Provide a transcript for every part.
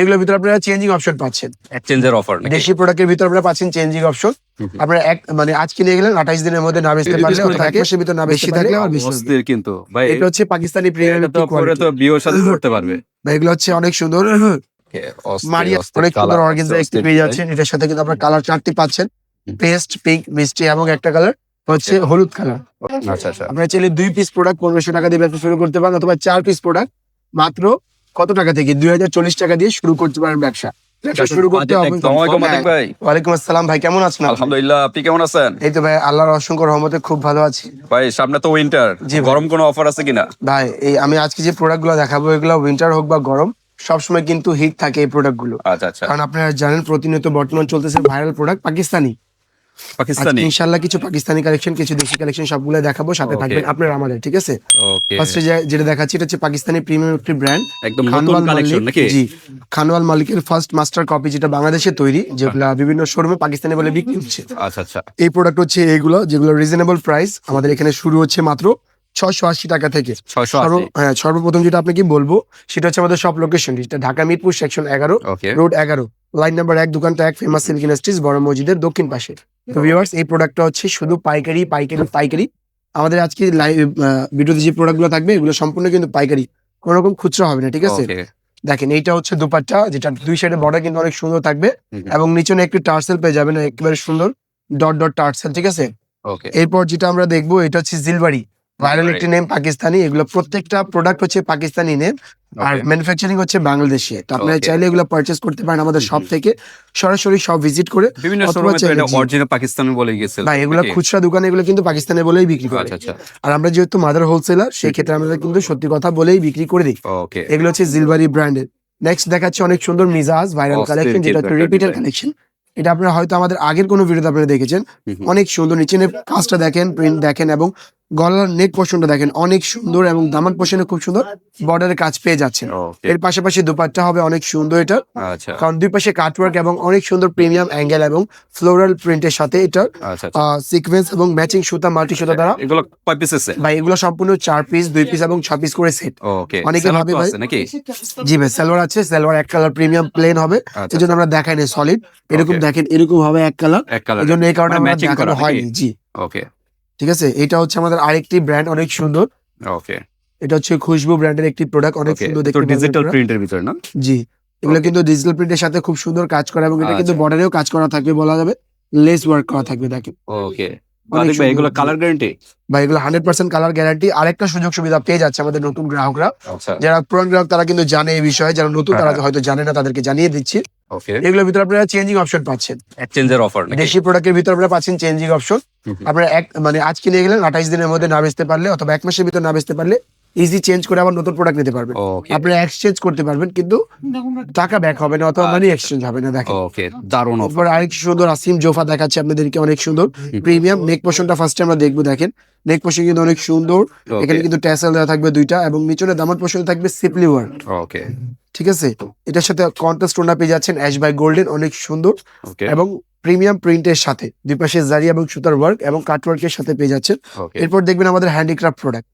এগুলোর ভিতরে আপনারা চেঞ্জিং অপশন পাচ্ছেন। এক্সচেঞ্জের অফার দেশি প্রোডাক্টের ভিতরে আপনারা পাচ্ছেন চেঞ্জিং অপশন। আপনারা এক মানে আজকে নিয়ে গেলেন আঠাইশ দিনের মধ্যে না বেচতে পারলে এক মাসের ভিতর না বেশি থাকলে আর বেশি কিন্তু। ভাই এটা হচ্ছে পাকিস্তানি প্রিমিয়াম এটা তো পরে তো বিয়ের সাথে করতে পারবে। এগুলো হচ্ছে অনেক সুন্দর। মারিয়া অনেক সুন্দর colour, অর্গেনজা একটি পেয়ে যাচ্ছেন। এটার সাথে কিন্তু আপনার কালার চারটি পাচ্ছেন। পেস্ট পিঙ্ক মিষ্টি এবং একটা কালার হচ্ছে হলুদ কালার আচ্ছা আচ্ছা। আপনারা চাইলে দুই পিস প্রোডাক্ট পনেরোশো টাকা দিয়ে ব্যবসা শুরু করতে পারেন অথবা চার পিস প্রোডাক্ট মাত্র কত টাকা থেকে? দুই হাজার চল্লিশ টাকা দিয়ে শুরু করতে পারেন ব্যবসা। ব্যবসা শুরু করতে হবে। আসসালামু আলাইকুম আতিক ভাই। ওয়ালাইকুম আসসালাম ভাই কেমন আছেন আলহামদুলিল্লাহ আপনি কেমন আছেন? এই তো ভাই আল্লাহর অসংখ্য রহমতে খুব ভালো আছি। ভাই সামনে তো উইন্টার গরম কোনো অফার আছে কিনা? ভাই এই আমি আজকে যে প্রোডাক্টগুলো দেখাবো এগুলো উইন্টার হোক বা গরম সবসময় কিন্তু হিট থাকে এই প্রোডাক্টগুলো। আচ্ছা আচ্ছা। কারণ আপনারা জানেন প্রতিনিয়ত বর্তমান চলতেছে ভাইরাল প্রোডাক্ট পাকিস্তানি। পাকিস্তানি? আজকে ইনশাল্লাহ কিছু পাকিস্তানি কালেকশন কিছু দেশি কালেকশন সবগুলো দেখাবো সাথে. থাকবেন আপনার আমাদের ঠিক আছে? ওকে ফার্স্টে যেটা দেখাচ্ছি এটা হচ্ছে পাকিস্তানি প্রিমিয়াম একটি ব্র্যান্ড একদম নতুন কালেকশন নাকি? জি খানওয়াল মালিকের ফার্স্ট মাস্টার কপি যেটা বাংলাদেশে তৈরি যেগুলা বিভিন্ন শোরুমে পাকিস্তানি বলে বিক্রি হচ্ছে। আচ্ছা আচ্ছা। এই প্রোডাক্ট হচ্ছে এগুলো যেগুলো রিজনেবল প্রাইস আমাদের এখানে শুরু হচ্ছে মাত্র ছশো আশি টাকা থেকে। হ্যাঁ সর্বপ্রথম যেটা আপনাকে বলব সেটা হচ্ছে আমাদের সব লোকেশন যেটা ঢাকা মিরপুর সেকশন এগারো রোড এগারো। লাইন নাম্বার এক দোকানটা এক ফেমাস সিল্ক ইন্ডাস্ট্রিজ বড় মসজিদের দক্ষিণ পাশে। তো ভিউয়ার্স এই প্রোডাক্টটা হচ্ছে শুধু পাইকারি পাইকারি পাইকারি। আমাদের আজকে লাইভ ভিডিওতে যে প্রোডাক্টগুলো থাকবে এগুলো সম্পূর্ণ কিন্তু পাইকারি। কোনো রকম খুচরো হবে না ঠিক আছে? দেখেন এইটা হচ্ছে দুপাট্টা যেটা দুই সাইডে বর্ডার কিন্তু অনেক সুন্দর থাকবে। এবং নিচে একটু টার্সেল পেয়ে যাবেন একেবারে সুন্দর। ডট ডট টার্সেল ঠিক আছে? এরপর যেটা আমরা দেখব এটা হচ্ছে জিলবাড়ি ভাইরাল একটি নেম পাকিস্তানি এগুলো প্রত্যেকটা প্রোডাক্ট হচ্ছে পাকিস্তানি নেম আর ম্যানুফ্যাকচারিং হচ্ছে বাংলাদেশে। তো আপনারা চাইলে এগুলো পারচেস করতে পারেন আমাদের শপ থেকে। সরাসরি সব ভিজিট করে বিভিন্ন। অরিজিনাল পাকিস্তানি বলে গেছে। এগুলো খুচরা দোকানে এগুলো কিন্তু পাকিস্তানে বলেই বিক্রি করে। আচ্ছা আচ্ছা। আর আমরা যেহেতু মাদার হোলসেলার সেই ক্ষেত্রে আমরা কিন্তু সত্যি কথা বলেই বিক্রি করে দিই। এগুলো হচ্ছে জিলবারি ব্র্যান্ডের নেক্সট দেখাচ্ছে অনেক সুন্দর মিজাজ ভাইরাল কালেকশন যেটা হচ্ছে রিপিটার কালেকশন এটা আপনারা হয়তো আমাদের আগের কোনো ভিডিওতে আপনারা দেখেছেন। অনেক সুন্দর নিচে কাজটা দেখেন প্রিন্ট দেখেন এবং গলার নেক পোর্শনটা দেখেন অনেক সুন্দর এবং দামান পোর্শনে খুব সুন্দর বর্ডারের কাজ পেয়ে যাচ্ছেন। ওকে এর পাশাপাশি দুপাট্টা হবে অনেক সুন্দর এটা। আচ্ছা। কারণ দুই পাশে কাটওয়ার্ক এবং অনেক সুন্দর প্রিমিয়াম অ্যাঙ্গেল এবং ফ্লোরাল প্রিন্টের সাথে এটা আচ্ছা আচ্ছা। সিকোয়েন্স এবং ম্যাচিং সুতা মাল্টি সুতা দ্বারা। এগুলো কয় পিস আছে ভাই এগুলো সম্পূর্ণ চার পিস দুই পিস এবং ছ পিস করে সেট ওকে অনেকে ভাবে ভাই- নাকি? জি ভাই সালোয়ার আছে সালোয়ার এক কালার প্রিমিয়াম প্লেন হবে। আচ্ছা। এই জন্য আমরা দেখাই নাই সলিড এরকম দেখেন এরকম হবে এক কালার এই জন্য এই কারণে মানে আমরা দেখানো করা হয়নি জি। ওকে ঠিক আছে? এটা হচ্ছে আমাদের আরেকটি ব্র্যান্ড অনেক সুন্দর। ওকে এটা হচ্ছে খুশবু ব্র্যান্ডের একটি প্রোডাক্ট অনেক সুন্দর দেখতে ডিজিটাল প্রিন্টের ভিতর না? জি। এগুলো কিন্তু ডিজিটাল প্রিন্টের সাথে খুব সুন্দর কাজ করা এবং এটা কিন্তু আচ্ছা। বর্ডারেও কাজ করা থাকবে বলা যাবে। লেস ওয়ার্ক করা থাকবে দেখেন। ওকে। এগুলো কালার গ্যারান্টি এগুলো হান্ড্রেড পার্সেন্ট কালার গ্যারান্টি আরেকটা সুযোগ সুবিধা পেয়ে যাচ্ছে আমাদের নতুন গ্রাহকরা। আচ্ছা। যারা পুরান গ্রাহক তারা কিন্তু জানে এই বিষয়ে। যারা নতুন তারা হ্যাঁ। হয়তো জানে না তাদেরকে জানিয়ে দিচ্ছি। এগুলোর ভিতরে আপনারা চেঞ্জিং অপশন পাচ্ছেন। এক্সচেঞ্জের অফার দেশি প্রোডাক্টের ভিতরে আপনারা পাচ্ছেন চেঞ্জিং অপশন। আপনারা এক মানে আজকে নিয়ে গেলেন আঠাইশ দিনের মধ্যে না বেচতে পারলে অথবা এক মাসের ভিতর না বেচতে পারলে ইজি চেঞ্জ করে আবার নতুন প্রোডাক্ট নিতে পারবেন। ওকে আপনারা এক্সচেঞ্জ করতে পারবেন কিন্তু টাকা ব্যাক হবে না অথবা মানি এক্সচেঞ্জ হবে না দেখেন। ওকে দারুণ অফার আরেক সুন্দর আসিম জোফা দেখাচ্ছে আপনাদেরকে অনেক সুন্দর। প্রিমিয়াম নেক পোর্শনটা ফার্স্টে আমরা দেখব দেখেন। নেক পোর্শন কিন্তু অনেক সুন্দর। এখানে কিন্তু ট্যাসেল দেওয়া থাকবে দুইটা এবং নিচনে দামার পোর্শন থাকবে সিপলি ওয়ার্ক ওকে ঠিক আছে? এটার সাথে কন্ট্রাস্ট টোনা পেয়ে যাচ্ছেন অ্যাশ বাই গোল্ডেন অনেক সুন্দর। এবং প্রিমিয়াম প্রিন্টের সাথে দুই পাশে জারি এবং সুতার ওয়ার্ক এবং কাটওয়ার্কের সাথে পেয়ে যাচ্ছেন। এরপর দেখবেন আমাদের হ্যান্ডিক্রাফট প্রোডাক্ট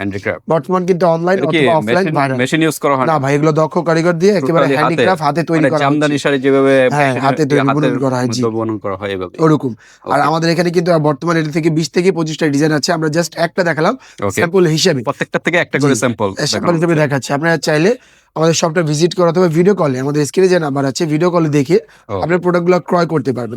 হ্যান্ডিক্রাফট বর্তমান কিন্তু অনলাইন অথবা অফলাইন মেশিন ইউজ করা হয় না ভাই এগুলো দক্ষ কারিগর দিয়ে একেবারে হ্যান্ডিক্রাফট হাতে তৈরি মানে করা জামদানি শাড়ি যেভাবে হ্যাঁ, হাতে তৈরি, বুনন করা হয়, জি। বুনন করা হয় এভাবে। ওরকম। আর আমাদের এখানে কিন্তু বর্তমানে এটা থেকে বিশ থেকে পঁচিশটা ডিজাইন আছে। আমরা জাস্ট একটা দেখালাম স্যাম্পল হিসেবে। প্রত্যেকটা থেকে একটা করে স্যাম্পল স্যাম্পল হিসেবে দেখাচ্ছি। আপনারা চাইলে আমাদের শপটা ভিজিট করা অথবা ভিডিও কলে আমাদের স্ক্রিনে যে নাম্বার আছে ভিডিও কলে দেখে আপনার প্রোডাক্টগুলো ক্রয় করতে পারবেন।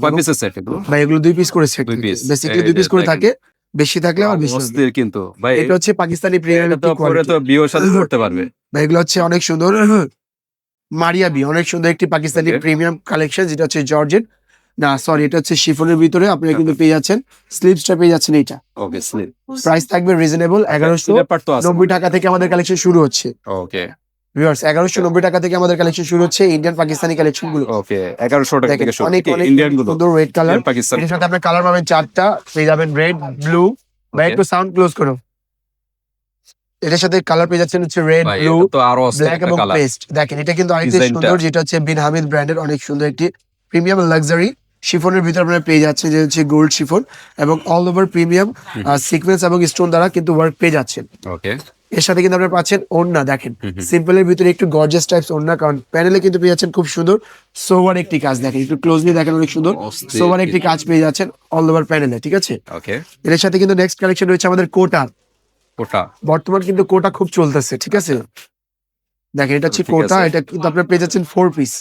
ভাই এগুলো দুই পিস করে সেট বেসিক্যালি দুই পিস করে থাকে। বেশি থাকলে আর বেশি। অস্থির কিন্তু। ভাই এটা হচ্ছে পাকিস্তানি প্রিমিয়াম এটা তো পরে তো বিয়ের সাথে করতে পারবে। ভাই এগুলো হচ্ছে অনেক সুন্দর। মারিয়া বি অনেক সুন্দর একটি পাকিস্তানি প্রিমিয়াম কালেকশন যেটা হচ্ছে জর্জেট। না সরি এটা হচ্ছে শিফনের ভিতরে আপনারা কিন্তু পেয়ে যাচ্ছেন। স্লিপসটা পেয়ে যাচ্ছেন এইটা। ওকে স্লিপ প্রাইস থাকবে রিজনেবল এগারোশো নব্বই টাকা থেকে আমাদের কালেকশন শুরু হচ্ছে। ওকে ভিউয়ার্স এগারোশো নব্বই টাকা থেকে আমাদের কালেকশন শুরু হচ্ছে ইন্ডিয়ান পাকিস্তানি কালেকশনগুলো। ওকে 1100 টাকা থেকে শুরু। অনেক ইন্ডিয়ানগুলো? সুন্দর রেড কালার পাকিস্তান এর সাথে আপনার কালার পাবেন চারটা। পেয়ে যাবেন রেড ব্লু বা একটু সাউন্ড ক্লোজ করো এটার সাথে কালার পেয়ে যাচ্ছেন হচ্ছে রেড ব্লু তো আরও ব্ল্যাক এবং পেস্ট দেখেন এটা কিন্তু আরেকটি সুন্দর যেটা হচ্ছে বিন হামিদ ব্র্যান্ডের অনেক সুন্দর একটি প্রিমিয়াম লাক্সারি শিফনের ভিতরে আপনারা পেয়ে যাচ্ছেন যে হচ্ছে গোল্ড শিফন এবং অল ওভার প্রিমিয়াম সিকোয়েন্স এবং স্টোন দ্বারা কিন্তু ওয়ার্ক পেয়ে যাচ্ছেন। ওকে এর সাথে কিন্তু আপনারা পাচ্ছেন ওড়না দেখেন। হুম। সিম্পলের ভিতরে একটু গর্জিয়াস টাইপস ওড়না কারণ প্যানেলে কিন্তু পেয়ে যাচ্ছেন খুব সুন্দর সোভার একটি কাজ দেখেন। একটু ক্লোজলি দেখেন অনেক সুন্দর। সোভার একটি কাজ পেয়ে যাচ্ছেন অল ওভার প্যানেলে ঠিক আছে? ওকে এর সাথে কিন্তু নেক্সট কালেকশন রয়েছে আমাদের কোটা। কোটা। বর্তমান কিন্তু কোটা খুব চলতেছে ঠিক আছে? দেখেন এটা হচ্ছে কোটা এটা কিন্তু আপনার পেয়ে যাচ্ছেন ফোর পিস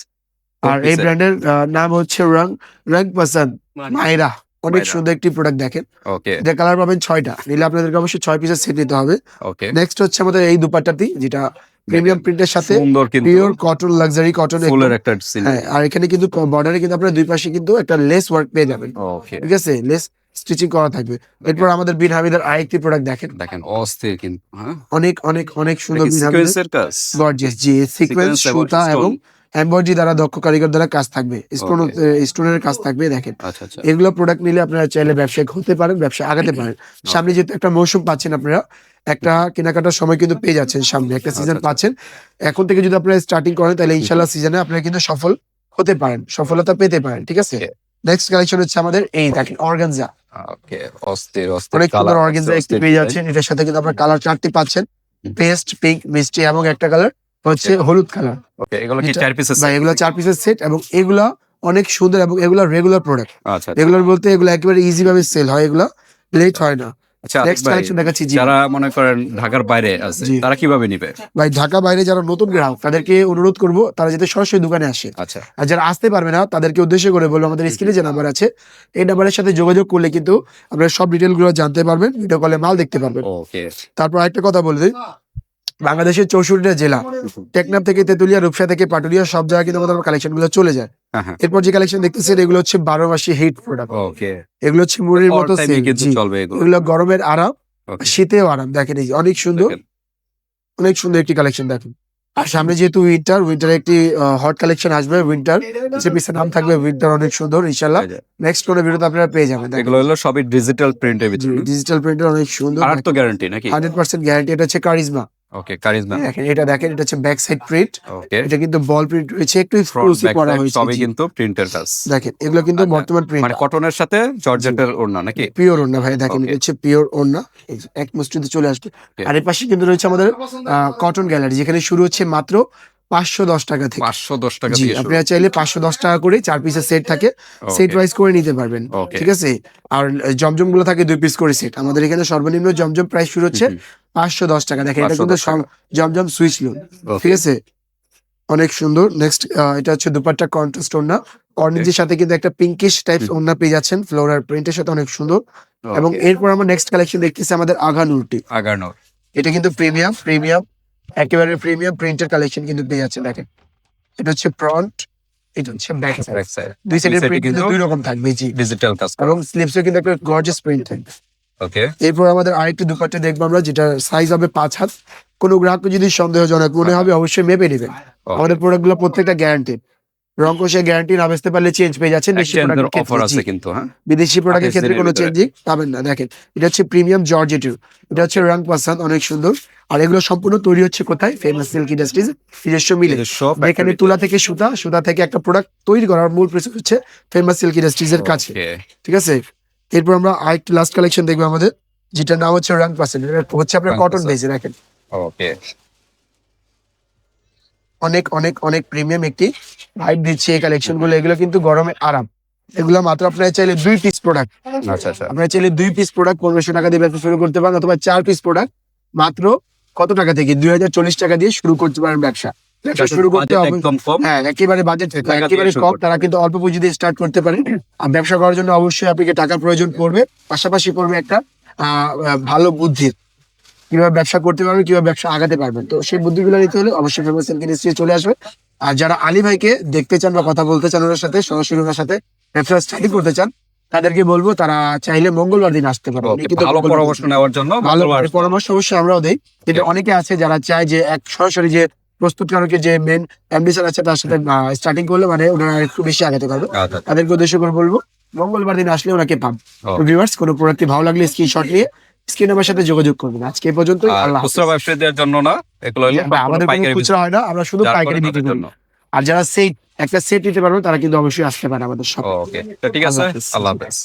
আর এই এর। ব্র্যান্ডের নাম হচ্ছে রং রং পাসান মায়রা অনেক সুন্দর একটি প্রোডাক্ট দেখেন। এটা কালার পাবেন ছয়টা। নিলে আপনাদেরকে অবশ্যই ছয় পিসের সেট নিতে হবে। ওকে নেক্সট হচ্ছে আমাদের এই দুপাট্টাটি যেটা প্রিমিয়াম প্রিন্টের সাথে পিওর কটন লাক্সারি কটন একটা হ্যাঁ আর এখানে কিন্তু বর্ডারে কিন্তু আপনার দুই পাশে কিন্তু একটা লেস ওয়ার্ক পেয়ে যাবেন। ওকে ঠিক আছে? লেস স্টিচিং করা থাকবে। এরপর আমাদের বিন হামিদের আরেকটি প্রোডাক্ট দেখেন। দেখেন অস্থির কিন্তু হ্যাঁ? অনেক অনেক অনেক সুন্দর বিন হামিদের গর্জিয়াস জি সিকোয়েন্স সুতা এবং এমব্রয়ডারি দ্বারা দক্ষ কারিগর দ্বারা কাজ থাকবে। স্টোন স্টোনের কাজ থাকবে দেখেন। আচ্ছা আচ্ছা। এগুলো প্রোডাক্ট নিলে আপনারা চাইলে ব্যবসায়িক হতে পারেন ব্যবসা আগাতে পারেন। সামনে যেহেতু একটা মৌসুম পাচ্ছেন আপনারা একটা কেনাকাটার সময় কিন্তু পেয়ে যাচ্ছেন সামনে একটা সিজন আচ্ছা। পাচ্ছেন। এখন থেকে যদি আপনারা স্টার্টিং করেন তাহলে ইনশাল্লাহ সিজনে আপনারা কিন্তু সফল হতে পারেন সফলতা পেতে পারেন ঠিক আছে? নেক্সট কালেকশন হচ্ছে আমাদের এই দেখেন অর্গানজা ওকে অস্থির অস্থির অনেক সুন্দর অর্গানজা একটি পেয়ে যাচ্ছেন এটার সাথে কিন্তু আপনার কালার চারটি পাচ্ছেন। পেস্ট পিঙ্ক মিষ্টি এবং একটা কালার হচ্ছে হলুদ কালার। ওকে এগুলো কি চার পিসের বা এগুলো চার পিসের সেট এবং এগুলা অনেক সুন্দর এবং এগুলো রেগুলার প্রোডাক্ট আচ্ছা আচ্ছা। রেগুলার বলতে এগুলো একেবারে ইজি ভাবে সেল হয় এগুলো লেট হয় না। আচ্ছা যারা মনে করেন ঢাকার বাইরে আছে তারা কীভাবে নিবে? ভাই ঢাকা বাইরে যারা নতুন গ্রাহক তাদেরকে অনুরোধ করব তারা যাতে সরাসরি দোকানে আসে। আচ্ছা। আর যারা আসতে পারবে না তাদেরকে উদ্দেশ্য করে বলব আমাদের স্ক্রিনে যে নাম্বার আছে এই নাম্বারের সাথে যোগাযোগ করলে কিন্তু আপনারা সব ডিটেলগুলো জানতে পারবেন ভিডিও কলে মাল দেখতে পারবেন। ওকে। তারপর একটা কথা বলে দিই। বাংলাদেশের চৌষট্টিটা জেলা টেকনাফ থেকে তেতুলিয়া রূপসা থেকে পাটুলিয়া সব জায়গায় কিন্তু আমাদের কালেকশনগুলো চলে যায়। হ্যাঁ হ্যাঁ। এরপর যে কালেকশন দেখতেছেন এগুলো হচ্ছে বারো মাসি হিট প্রোডাক্ট ওকে এগুলো হচ্ছে মুড়ির মতো এগুলো। গরমের আরাম শীতেও আরাম। দেখেন এই অনেক সুন্দর। অনেক সুন্দর একটি কালেকশন দেখেন। আর সামনে যেহেতু উইন্টার উইন্টার একটি হট কালেকশন আসবে উইন্টার যে পিসের নাম থাকবে উইন্টার অনেক সুন্দর ইনশাল্লাহ নেক্সট কোনো ভিডিওতে আপনারা পেয়ে যাবেন এগুলো হলো সবই ডিজিটাল প্রিন্টের ভিতরে। ডিজিটাল প্রিন্টার অনেক সুন্দর আর তো গ্যারান্টি নাকি? হান্ড্রেড পার্সেন্ট গ্যারান্টি এটা হচ্ছে কারিজমা ওকে কারিজমা দেখেন এটা দেখেন এটা হচ্ছে ব্যাক সাইড প্রিন্ট এটা কিন্তু বল প্রিন্ট রয়েছে একটু এক্সক্লুসিভ করা হয়েছে তবে কিন্তু প্রিন্টের কাজ। দেখেন এগুলো কিন্তু আচ্ছা, বর্তমান প্রিন্ট মানে কটনের সাথে জর্জেটের ওড়না নাকি? পিওর ওড়না ভাই দেখেন এটা হচ্ছে পিওর ওড়না। এক মুষ্টিতে চলে আসবে আর এর পাশে কিন্তু রয়েছে আমাদের কটন গ্যালারি যেখানে শুরু হচ্ছে মাত্র পাঁচশো দশ টাকা থেকে। পাঁচশো দশ টাকা জি আপনারা চাইলে পাঁচশো দশ টাকা করে চার পিসের সেট থাকে। সেট ওয়াইজ করে নিতে পারবেন। ঠিক আছে? আর জমজমগুলো থাকে দুই পিস করে সেট আমাদের এখানে সর্বনিম্ন জমজম প্রাইস শুরু হচ্ছে পাঁচশো দশ টাকা। দেখেন এটা কিন্তু জমজম সুইচ লোন ঠিক আছে? অনেক সুন্দর। নেক্সট এটা হচ্ছে দুপাট্টা কন্ট্রাস্ট ওড়না অরেঞ্জের সাথে কিন্তু একটা পিঙ্কিশ টাইপস হুম। ওড়না পেয়ে যাচ্ছেন। ফ্লোরার প্রিন্টের সাথে অনেক সুন্দর। এবং এরপর আমরা নেক্সট কালেকশন দেখতেছি আমাদের আগা নুরটি আগানোর এটা কিন্তু প্রিমিয়াম প্রিমিয়াম একেবারে প্রিমিয়াম প্রিন্টের কালেকশন কিন্তু পেয়ে যাচ্ছে দেখেন। এটা হচ্ছে ফ্রন্ট এটা হচ্ছে ব্যাক সাইড দুই সাইডের প্রিন্ট কিন্তু দুই রকম থাকবে জি। ডিজিটাল কাজ এবং স্লিপসে কিন্তু একটা গর্জিয়াস প্রিন্ট থাকবে। ওকে এরপর আমাদের আরেকটি দুপাট্টা দেখব আমরা যেটা সাইজ হবে পাঁচ হাত। কোনো যদি সন্দেহজনক মনে হবে অবশ্যই মেপে নেবেন। আমাদের প্রোডাক্টগুলো প্রত্যেকটা গ্যারান্টি রং কোষে গ্যারান্টি না বেচতে পারলে চেঞ্জ পেয়ে যাচ্ছেন দেশি প্রোডাক্টের অফার আছে কিন্তু হ্যাঁ? বিদেশি প্রোডাক্টের ক্ষেত্রে কোনো চেঞ্জিং পাবেন না দেখেন। এটা হচ্ছে প্রিমিয়াম জর্জেটিভ এটা হচ্ছে রং পাসান অনেক সুন্দর। আর এগুলো সম্পূর্ণ তৈরি হচ্ছে কোথায়? ফেমাস সিল্ক ইন্ডাস্ট্রিজ নিজস্ব মিলে। এখানে তুলা থেকে সুতা সুতা থেকে একটা প্রোডাক্ট তৈরি করার মূল প্রসেস হচ্ছে ফেমাস সিল্ক ইন্ডাস্ট্রিজ এর কাছে। ঠিক আছে? এরপর আমরা আরেকটি লাস্ট কালেকশন দেখব আমাদের যেটার নাম হচ্ছে রাং পার্সেন্ট হচ্ছে আপনার কটন। বেজে রাখেন। ওকে অনেক অনেক অনেক প্রিমিয়াম একটি ভাইব দিচ্ছে এই কালেকশনগুলো। এগুলো কিন্তু গরমে আরাম। এগুলো মাত্র আপনারা চাইলে দুই পিস প্রোডাক্ট আচ্ছা আচ্ছা। আপনারা চাইলে দুই পিস প্রোডাক্ট পনেরোশো টাকা দিয়ে ব্যবসা শুরু করতে পারেন অথবা চার পিস প্রোডাক্ট মাত্র কত টাকা থেকে? দুই হাজার চল্লিশ টাকা দিয়ে শুরু করতে পারেন ব্যবসা। ব্যবসা শুরু করতে হবে। হ্যাঁ একেবারে বাজেট একেবারে কম। তারা কিন্তু অল্প পুঁজি দিয়ে স্টার্ট করতে পারে। আর ব্যবসা করার জন্য অবশ্যই আপনাকে টাকার প্রয়োজন পড়বে। পাশাপাশি পড়বে একটা ভালো বুদ্ধির কীভাবে ব্যবসা করতে পারবেন কীভাবে ব্যবসা আগাতে পারবেন। তো সেই বুদ্ধিগুলো নিতে হলে অবশ্যই ফেমাস ইন্ডাস্ট্রি চলে আসবে আর যারা আলী ভাইকে দেখতে চান বা কথা বলতে চান ওনার সাথে সরাসরি ওনার সাথে ব্যবসা স্টাডি করতে চান তাদেরকে বলব তারা চাইলে মঙ্গলবার দিন আসতে পারবে ভালো পরামর্শ নেওয়ার জন্য ভালো পরামর্শ অবশ্যই আমরাও দেই। কিন্তু অনেকে আছে যারা চায় যে এক সরাসরি যে প্রস্তুতকারকের যে মেন অ্যাম্বিশন আছে তার সাথে স্টার্টিং করলে মানে ওনারা একটু বেশি আগাতে পারবে। আচ্ছা, তাদেরকে উদ্দেশ্য করে বলব মঙ্গলবার দিন আসলে ওনাকে পাব Oh. ভিউয়ার্স কোনো প্রোডাক্টটি ভালো লাগলে স্ক্রিনশট নিয়ে স্ক্রিন আমার সাথে যোগাযোগ করবেন। আজকে পর্যন্ত আল্লাহ খুচরা ব্যবসায়ীদের জন্য না এগুলো আমাদের পাইকারি হয় না আমরা শুধু পাইকারি করে বিক্রি জন্য। আর যারা সেট একটা সেট নিতে পারবেন তারা কিন্তু অবশ্যই আসতে পারে আমাদের সব ওকে ঠিক আছে আল্লাহ হাফেজ।